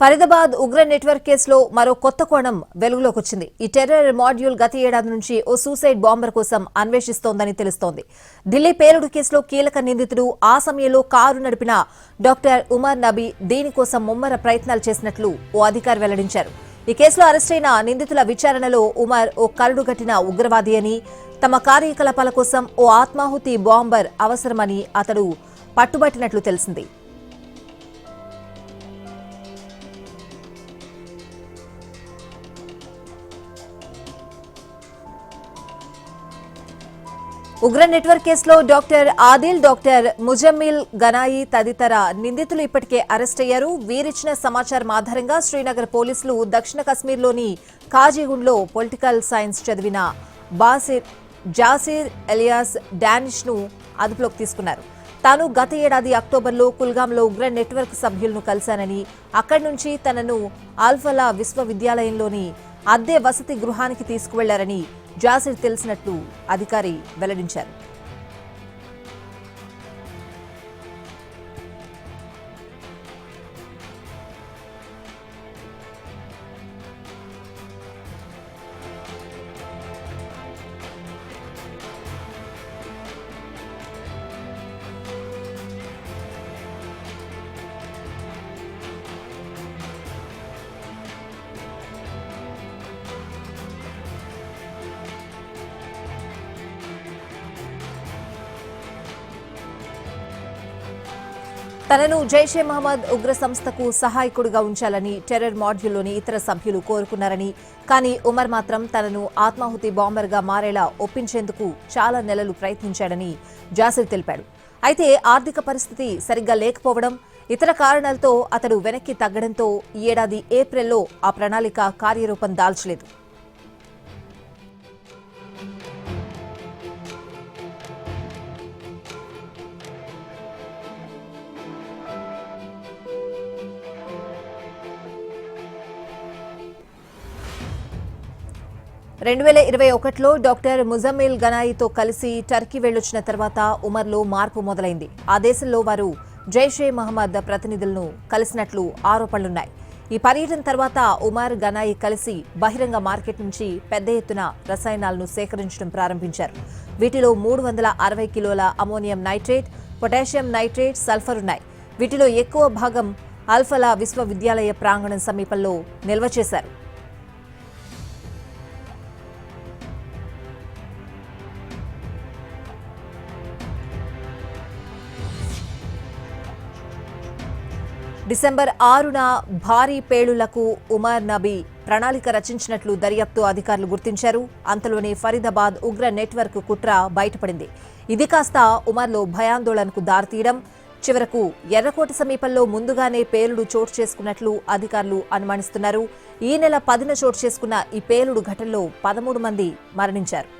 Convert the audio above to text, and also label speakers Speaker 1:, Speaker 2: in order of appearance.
Speaker 1: ఫరీదాబాద్ ఉగ్ర నెట్వర్క్ కేసులో మరో కొత్త కోణం వెలుగులోకి వచ్చింది ఈ టెర్రర్ మాడ్యూల్ గత ఏడాది నుంచి ఓ సూసైడ్ బాంబర్ కోసం అన్వేషిస్తోందని తెలుస్తోంది. ఢిల్లీ పేలుడు కేసులో కీలక నిందితుడు ఆ సమయంలో కారు నడిపిన డాక్టర్ ఉమర్ నబీ దీనికోసం ముమ్మర ప్రయత్నాలు చేసినట్లు ఓ అధికారి వెల్లడించారు. ఈ కేసులో అరెస్టైన నిందితుల విచారణలో ఉమర్ ఓ కరడుగట్టిన ఉగ్రవాది అని తమ కార్యకలాపాల కోసం ఓ ఆత్మాహుతి బాంబర్ అవసరమని అతడు పట్టుబట్టినట్లు తెలిసింది. ఉగ్ర నెట్వర్క్ కేసులో డాక్టర్ ఆదిల్ డాక్టర్ ముజమ్మిల్ గనాయి తదితర నిందితులు ఇప్పటికే అరెస్ట్ అయ్యారు. వీరిచ్చిన సమాచారం ఆధారంగా శ్రీనగర్ పోలీసులు దక్షిణ కశ్మీర్లోని కాజీగుండ్లో పొలిటికల్ సైన్స్ చదివిన బాసిర్ జాసిర్ ఎలియాస్ డానిష్ను అదుపులోకి తీసుకున్నారు. తాను గత ఏడాది అక్టోబర్లో కుల్గాంలో ఉగ్ర నెట్వర్క్ సభ్యులను కలిశానని అక్కడి నుంచి తనను ఆల్ఫలా విశ్వవిద్యాలయంలోని అద్దె వసతి గృహానికి తీసుకువెళ్ళారని జాసిర్ తెలిసినట్లు అధికారి వెల్లడించారు. తనను జైషే మహమ్మద్ ఉగ్ర సంస్థకు సహాయకుడిగా ఉంచాలని టెర్రర్ మాడ్యూల్లోని ఇతర సభ్యులు కోరుకున్నారని కానీ ఉమర్ మాత్రం తనను ఆత్మాహుతి బాంబర్గా మారేలా ఒప్పించేందుకు చాలా నెలలు ప్రయత్నించాడని జాసిర్ తెలిపాడు. అయితే ఆర్థిక పరిస్థితి సరిగ్గా లేకపోవడం ఇతర కారణాలతో అతడు వెనక్కి తగ్గడంతో ఈ ఏడాది ఏప్రిల్లో ఆ ప్రణాళిక కార్యరూపం దాల్చలేదు. రెండు వేల ఇరవై ఒకటిలో డాక్టర్ ముజమ్మిల్ గనాయితో కలిసి టర్కీ వెళ్ళొచ్చిన తర్వాత ఉమర్లో మార్పు మొదలైంది. ఆ దేశంలో వారు జైషే మహమ్మద్ ప్రతినిధులను కలిసినట్లు ఆరోపణలున్నాయి. ఈ పర్యటన తర్వాత ఉమర్ గనాయి కలిసి బహిరంగ మార్కెట్ నుంచి పెద్ద ఎత్తున రసాయనాలను సేకరించడం ప్రారంభించారు. వీటిలో మూడు వందల అరవై కిలోల ammonium nitrate potassium nitrate sulphur ఉన్నాయి. వీటిలో ఎక్కువ భాగం అల్ఫలా విశ్వవిద్యాలయ ప్రాంగణం సమీపంలో నిల్వ చేశారు. డిసెంబర్ ఆరున భారీ పేలులకు ఉమర్ నబీ ప్రణాళిక రచించినట్లు దర్యాప్తు అధికారులు గుర్తించారు. అంతలోనే ఫరీదాబాద్ ఉగ్ర నెట్వర్క్ కుట్ర బయటపడింది. ఇది కాస్త ఉమర్లో భయాందోళనకు దారితీయడం చివరకు ఎర్రకోట సమీపంలో ముందుగానే పేలుడు చోటు చేసుకున్నట్లు అధికారులు అనుమానిస్తున్నారు. ఈ నెల పదిన చోటు చేసుకున్న ఈ పేలుడు ఘటనలో పదమూడు మంది మరణించారు.